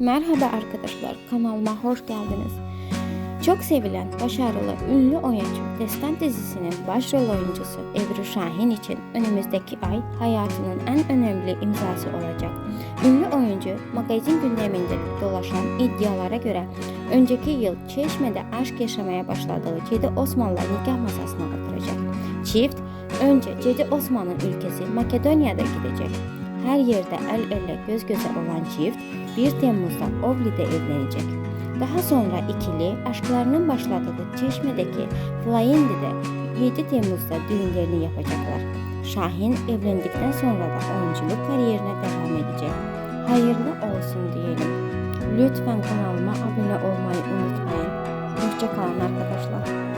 Merhaba arkadaşlar, kanalıma hoş geldiniz. Çok sevilen, başarılı, ünlü oyuncu Destan dizisinin başrol oyuncusu Ebru Şahin için önümüzdeki ay hayatının en önemli imzası olacak. Ünlü oyuncu magazin gündeminde dolaşan iddialara göre önceki yıl Çeşme'de aşk yaşamaya başladığı Cedi Osman'la nikah masasına oturacak. Çift önce Cedi Osman'ın ülkesi Makedonya'da gidecek. Her yerde el ele göz göze olan çift 1 Temmuz'da Ovli'de evlenecek. Daha sonra ikili aşklarının başladığı Çeşme'deki Flyindi'de 7 Temmuz'da düğünlerini yapacaklar. Şahin evlendikten sonra da oyunculuk kariyerine devam edecek. Hayırlı olsun diyelim. Lütfen kanalıma abone olmayı unutmayın. Hoşçakalın arkadaşlar.